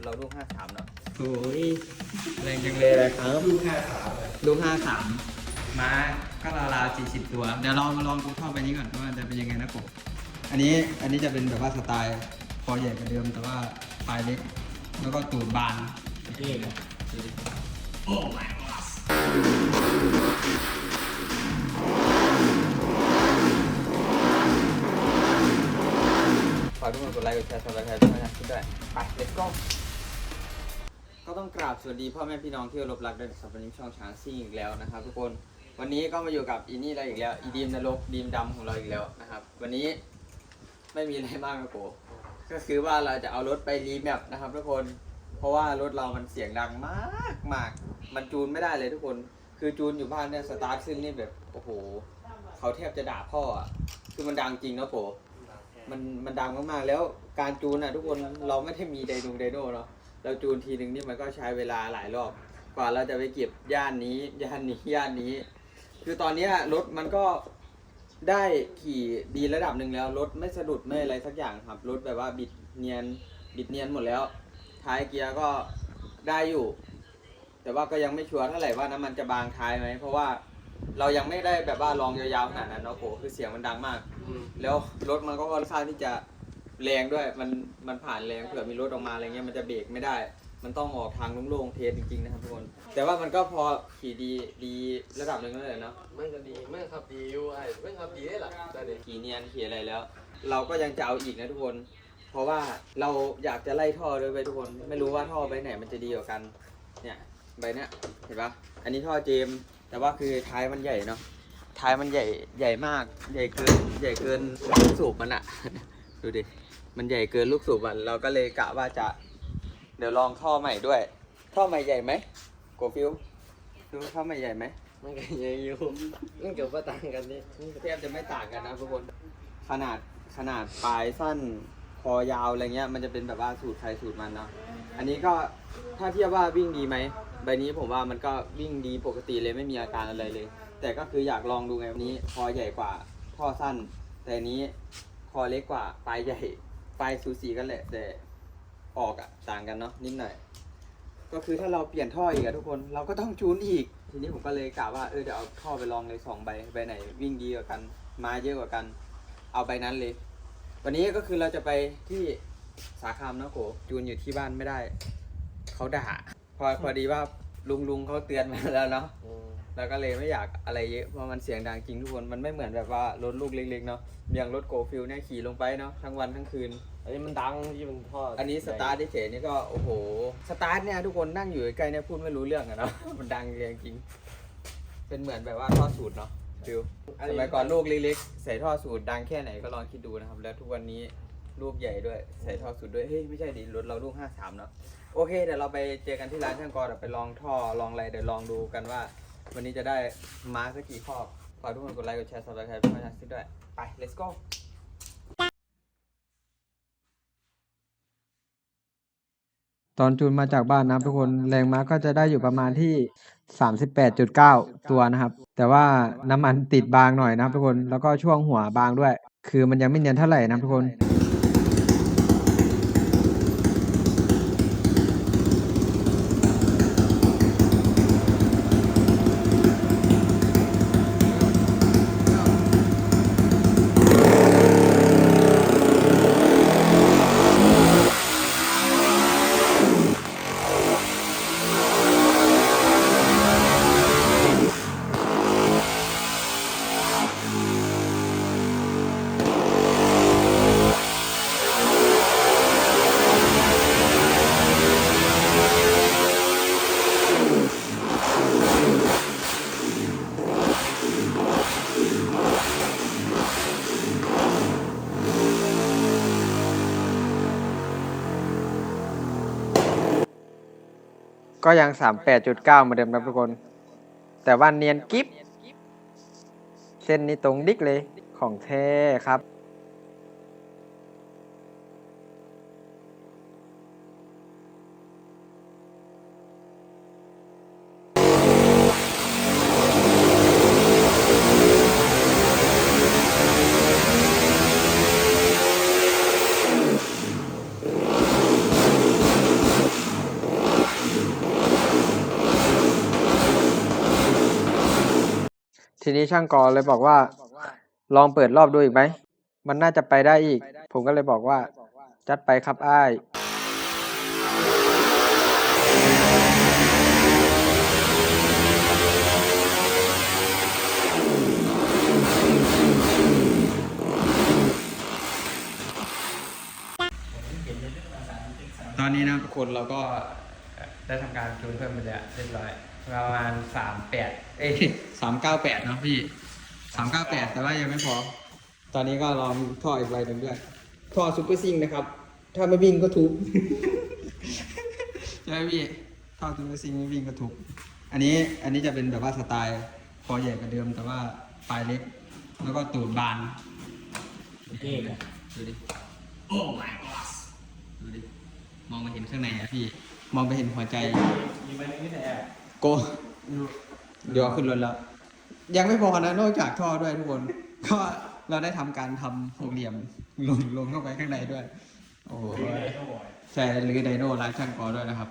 ถเราลูก53เนาะโอ้ยแรงจังเลยครับ ลูกห้าสามลูก53ม้าก็ราวๆ40ตัว เดี๋ยวลองมาลองดูท่อไปนี้ก่อนว่าจะเป็นยังไงนะผมอันนี้อันนี้จะเป็นแบบว่าสไตล์คอใหญ่กว่าเดิมแต่ว่าปลายเล็ก แล้วก็ตูดบานนี่นะฝากทุกคนกดไลค์กดแชร์สำหรับใครที่ไม่ได้คิดด้วยไป let's go ก็ต้องกราบสวัสดีพ่อแม่พี่น้องที่รพรักด้วยนะครับวันนี้ช่องช้างซิ่งอีกแล้วนะครับทุกคนวันนี้ก็มาอยู่กับอีนี่เราอีกแล้วอีดีมนรกดีมดำของเราอีกแล้วนะครับ วันนี้ไม่มีอะไรมากนะโกก็คือว่าเราจะเอารถไปรีแมปนะครับ ทุกคน เพราะว่ารถเรามันเสียงดังมากมากมันจูนไม่ได้เลยทุกคน คือจูนอยู่บ้านเนี่ยสตาร์ทขึ้นนี่แบบโอ้โหเขาแทบจะด่าพ่ออะคือมันดังจริงนะโกมันมันดังมากๆแล้วการจูนอะทุกคนเราไม่ได้มีไดโนไดโนเนาะ เราจูนทีหนึ่งนี่มันก็ใช้เวลาหลายรอบ กว่าเราจะไปเก็บย่านนี้ ย่านนี้ย่านนี้ คือตอนเนี้ยรถมันก็ได้ขี่ดีระดับหนึ่งแล้ว รถไม่สะดุดไม่อะไรสักอย่างครับ รถแบบว่าบิดเนียนบิดเนียนหมดแล้ว ท้ายเกียร์ก็ได้อยู่ แต่ว่าก็ยังไม่ชัวร์เท่าไหร่ว่าน้ำมันจะบางท้ายไหมเพราะว่าเรายังไม่ได้แบบว่าลองยาวๆขนาดนั้นเนาะโหคือเสียงมันดังมาก แล้วรถมันก็ค่อนข้างที่จะ แรงด้วยมันมันผ่านแรงเผื่อมีรถออกมาอะไรเงี้ยมันจะเบรกไม่ได้ มันต้องออกทางโล่งๆเทสจริงๆนะครับทุกคน แต่ว่ามันก็พอขี่ดีดีระดับหนึ่งแล้วเลยเนาะมันก็ดีมันขับดีอยู่ไอ้มันขับดีได้หรอได้เลยขี่เนียนขี่อะไรแล้ว เราก็ยังจะเอาอีกนะทุกคน เพราะว่าเราอยากจะไล่ท่อด้วยไปทุกคน ไม่รู้ว่าท่อใบไหนมันจะดีกว่ากัน เนี่ยใบเนี้ยเห็นปะอันนี้ท่อเจมส์แต่ว่าคือท้ายมันใหญ่เนาะท้ายมันใหญ่ใหญ่มาก ใหญ่เกินใหญ่เกินลูกสูบมันอะ ดูดิ มันใหญ่เกินลูกสูบมันเราก็เลยกะว่าจะ เดี๋ยวลองท่อใหม่ด้วย ท่อใหม่ใหญ่ไหมโกฟิวดูท่อใหม่ใหญ่ไหมมันก็ยังอยู่มันเกี่ยวกับต่างกันนี่แทบจะไม่ต่างกันนะทุกคน ขนาดขนาดปลายสั้นคอยาวอะไรเงี้ย มันจะเป็นแบบว่าสูตรใครสูตรมันเนาะ อันนี้ก็ถ้าเทียบว่าวิ่งดีไหมใบนี้ผมว่ามันก็วิ่งดีปกติเลยไม่มีอาการอะไรเลย แต่ก็คืออยากลองดูไงวันนี้คอใหญ่กว่าท่อสั้น แต่อันนี้ คอเล็กกว่า ปลายใหญ่ ปลายสูสีกันแหละ แต่ออกอะต่างกันเนาะนิดหน่อย ก็คือถ้าเราเปลี่ยนท่ออีกอะทุกคน เราก็ต้องจูนอีก ทีนี้ผมก็เลยกะว่า เออเดี๋ยวเอาท่อไปลองเลยสองใบ ใบไหน วิ่งดีกว่ากัน มาเยอะกว่ากัน เอาใบนั้นเลย วันนี้ก็คือเราจะไปที่สาขามเนาะโกจูนอยู่ที่บ้านไม่ได้ เขาด่า พอพอดีว่าลุงลุงเขาเตือนมาแล้วเนาะ เราก็เลยไม่อยากอะไรเยอะเพราะมันเสียงดังจริงทุกคนมันไม่เหมือนแบบว่ารถลูกเล็กๆเนาะอย่างรถโกฟิลเนี่ยขี่ลงไปเนาะทั้งวันทั้งคืน อันนี้มันดังที่มันทอดอันนี้สตาร์ทเฉยๆนี่ก็โอ้โหสตาร์ทเนี่ยทุกคนนั่งอยู่ใกล้ๆเนี่ยพูดไม่รู้เรื่องอะเนาะ มันดังจริงๆเป็นเหมือนแบบว่าท่อสูตรเนาะฟิลสมัยก่อนลูกเล็กๆใส่ท่อสูตรดังแค่ไหนก็ลองคิดดูนะครับ แล้วทุกวันนี้ลูกใหญ่ด้วยใส่ท่อสูตรด้วยเฮ้ยไม่ใช่ดิรถเราลูก 53 เนาะโอเคเดี๋ยวเราไปเจอกันที่ร้านช่างกอเดี๋ยวไปลองท่อลองอะไรเดี๋ยวลองดูกันว่า วันนี้จะได้มาสักกี่ข้อฝากทุกคนกดไลค์กดแชร์สับสไครป์เพื่อนๆด้วย ไป let's go ตอนจูนมาจากบ้านนะครับทุกคนแรงม้าก็จะได้อยู่ประมาณที่ 38.9 ตัวนะครับ แต่ว่าน้ำมันติดบางหน่อยนะครับทุกคนแล้วก็ช่วงหัวบางด้วย คือมันยังไม่เนียนเท่าไหร่นะครับทุกคน ก็ยัง 38.9 เหมือนเดิมครับทุกคน แต่ว่าเนียนกิฟเส้นนี้ตรงดิกเลยของแท้ครับ ทีนี้ช่างกอเลยบอกว่า ลองเปิดรอบดูอีกไหม มันน่าจะไปได้อีก ผมก็เลยบอกว่า จัดไปครับอ้ายตอนนี้นะทุกคนเราก็ได้ทำการจูนเพิ่มไปแล้วเรียบร้อย ประมาณสามแปดเอ้ยสามเก้าแปดเนาะพี่สามเก้าแปดแต่ว่ายังไม่พอ ตอนนี้ก็ลองท่ออีกใบหนึ่งด้วยท่อซูเปอร์ซิงนะครับ ถ้าไม่วิ่งก็ทุบใช่ไหมพี่ท่อซูเปอร์ซิงไม่วิ่งก็ทุบอันนี้อันนี้จะเป็นแบบว่าสไตล์คอใหญ่กว่าเดิม แต่ว่าปลายเล็ก แล้วก็ตูดบานเท่อะดูดิโอ้ my god ดูดิมองไปเห็นข้างในอะพี่ มองไปเห็นหัวใจมีใบนึงที่ไหนอะ โกเดี๋ยวขึ้นรถแล้ว ยังไม่พอนะนอกจากท่อด้วยทุกคน ก็เราได้ทำการทำหกเหลี่ยมลงลงเข้าไปข้างในด้วย โอ้โหเขาบอกใช่หรือไดโน่ร้านช่างกอด้วยนะครับ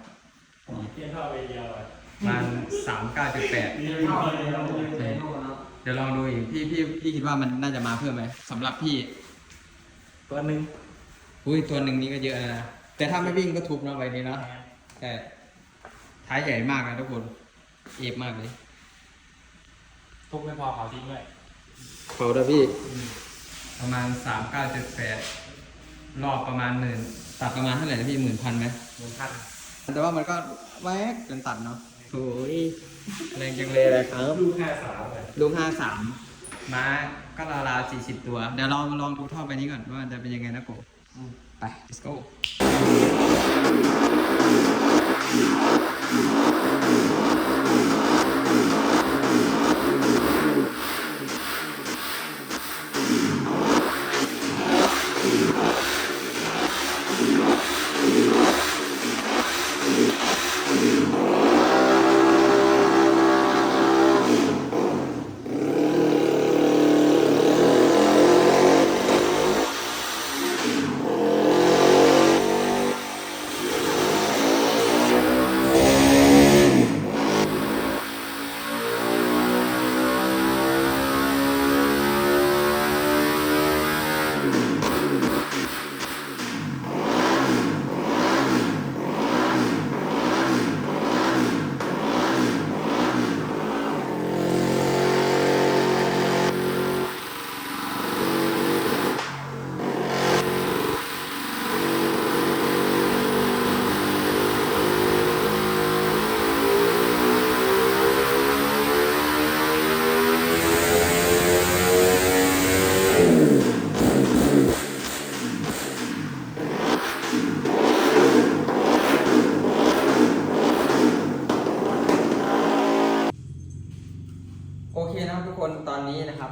เทียนท่อใบเดียวอะมันสามเก้าจุดแปดมีท่อใบเดียวเดี๋ยวลองดูอีกพี่พี่พี่คิดว่ามันน่าจะมาเพิ่มไหมสำหรับพี่ ตัวหนึ่งอุ้ยตัวหนึ่งนี้ก็เยอะนะแต่ถ้าไม่วิ่งก็ทุบนะใบนี้เนาะใช่ท้ายใหญ่มากนะทุกคน เอฟมากเลยทุกไม่พอเผาทิ้งด้วยเผาด้วยพี่ ประมาณสามเก้าจุดแปดรอบประมาณหมื่นตัดประมาณเท่าไหร่นะพี่หมื่นพันไหมหนึ่งพันแต่ว่ามันก็แวกจนตัดเนาะโอ้ยแรงจังเลยเลยครับลูกห้าสามอะลูกห้าสามม้าก็ราวๆสี่สิบตัว เดี๋ยวเรามาลองดูท่อไปนี้ก่อนว่ามันจะเป็นยังไงนะโกไป let's go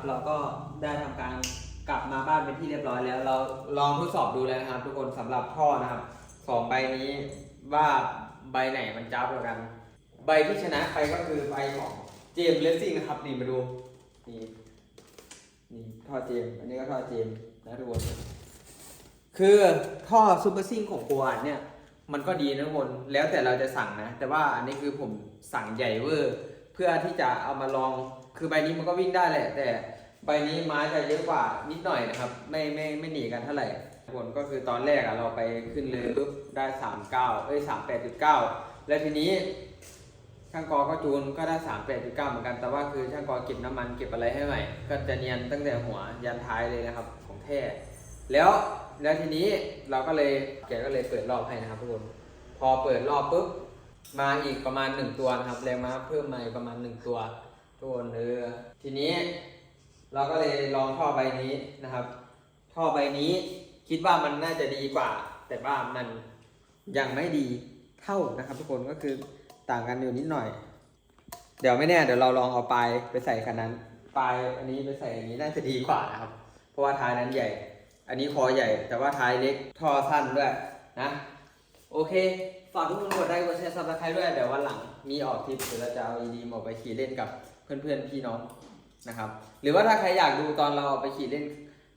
เราก็ได้ทำการกลับมาบ้านเป็นที่เรียบร้อยแล้ว เราลองทดสอบดูแล้วนะครับ ทุกคนสำหรับท่อนะครับสองใบนี้ว่าใบไหนมันจ้าบกว่ากัน ใบที่ชนะไปก็คือใบของเจมส์เลสซิ่งนะครับนี่มาดูนี่นี่ท่อเจมส์อันนี้ก็ท่อเจมส์นะทุกคนคือท่อซูเปอร์ซิ่งของโกอันเนี่ยมันก็ดีนะทุกคนแล้วแต่เราจะสั่งนะ แต่ว่าอันนี้คือผมสั่งใหญ่เวอร์ เพื่อที่จะเอามาลอง คือใบนี้มันก็วิ่งได้แหละ แต่ใบนี้ม้าจะเยอะกว่านิดหน่อยนะครับ ไม่ไม่ไม่หนีกันเท่าไหร่ทุกคนก็คือตอนแรกอะเราไปขึ้นเลยปุ๊บได้สามเก้าเอ้ยสามแปดจุดเก้าแล้วทีนี้ช่างกอก็จูนก็ได้สามแปดจุดเก้าเหมือนกัน แต่ว่าคือช่างกอเก็บน้ำมันเก็บอะไรให้ใหม่ ก็จะเนียนตั้งแต่หัวยันท้ายเลยนะครับของแท้แล้วแล้วทีนี้เราก็เลยแกก็เลยเปิดรอบให้นะครับทุกคนพอเปิดรอบปุ๊บมาอีกประมาณหนึ่งตัวนะครับแรงม้าเพิ่มมาอีกประมาณหนึ่งตัว ทุกคนเออทีนี้เราก็เลยลองท่อใบนี้นะครับ ท่อใบนี้คิดว่ามันน่าจะดีกว่า แต่ว่ามันยังไม่ดีเท่านะครับ ทุกคนก็คือต่างกันอยู่นิดหน่อย เดี๋ยวไม่แน่เดี๋ยวเราลองเอาปลายไปใส่คันนั้นปลายอันนี้ไปใส่อันนี้น่าจะดีกว่านะครับ เพราะว่าท้ายนั้นใหญ่ อันนี้คอใหญ่ แต่ว่าท้ายเล็กท่อสั้นด้วยนะ โอเค ฝากทุกคนกดไลค์กดแชร์ซับสไครต์ด้วยเดี๋ยววันหลังมีออกทริปเดี๋ยวเราจะเอา ED มาไปขี่เล่นกับเพื่อนๆพี่น้องนะครับ หรือว่าถ้าใครอยากดูตอนเราเอาไปขี่เล่น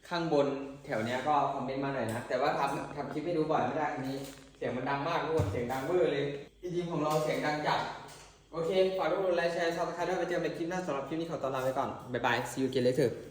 ข้างบนแถวเนี้ยก็คอมเมนต์มาหน่อยนะ แต่ว่าทำทำคลิปให้ดูบ่อยไม่ได้อันนี้ เสียงมันดังมากทุกคนเสียงดังเวอร์เลยจริงๆของเราเสียงดังจัดโอเคฝากทุกคนไลค์แชร์ซับสไครต์ด้วยไปเจอกันในคลิปหน้าสำหรับคลิปนี้ขอตัวลาไปก่อนบ๊ายบาย see you again later